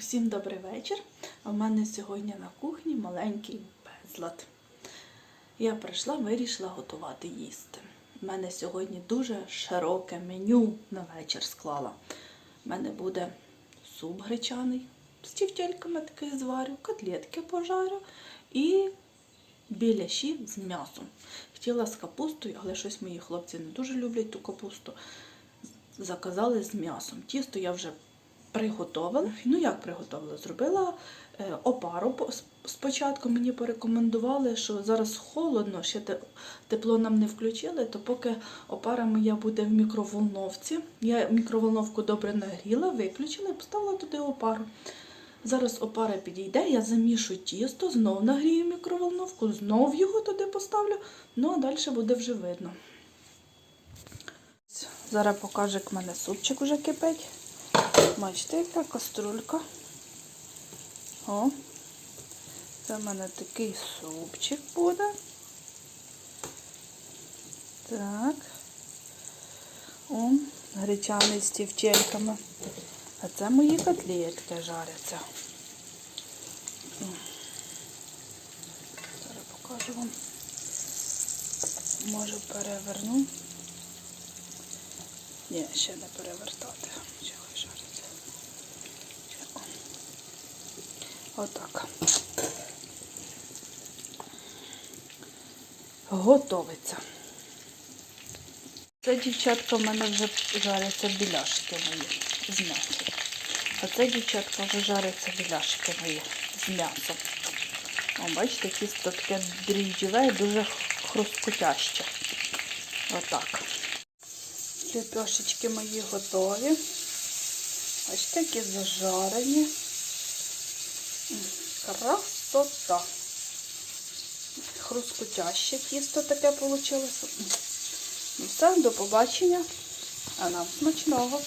Усім добрий вечір. В мене сьогодні на кухні маленький безлад. Я прийшла, вирішила готувати їсти. У мене сьогодні дуже широке меню на вечір склала. У мене буде суп гречаний з тівтельками таких зварю, котлетки пожарю і біляші з м'ясом. Хотіла з капустою, але щось мої хлопці не дуже люблять ту капусту. Заказали з м'ясом. Тісто я вже приготувала. Ну як приготувала? Зробила е, опару спочатку. Мені порекомендували, що зараз холодно, ще тепло нам не включили, то поки опара моя буде в мікроволновці. Я мікроволновку добре нагріла, виключила і поставила туди опару. Зараз опара підійде, я замішу тісто, знов нагрію мікроволновку, знов його туди поставлю, ну а далі буде вже видно. Зараз покажу, як в мене супчик вже кипить. Бачите, яка каструлька. О, це в мене такий супчик буде. Так. О, гречаний з тівчельками. А це мої котлетки жаряться. Зараз покажу вам. Може переверну. Ні, ще не перевертати. Ще хай жариться. Ще, о. Отак. Готовиться. Це, дівчатка, в мене вже жаряться біляшки мої з м'ясом. А це, дівчатка, вже жаряться біляшки мої з м'ясом. О, бачите, тісто таке дріжджеве і дуже хрусткотяще. Отак. Ліпешечки мої готові. Бачите, які зажарені. Красота. Хрусткотяще тісто таке вийшло. Ну все, до побачення. А нам смачного.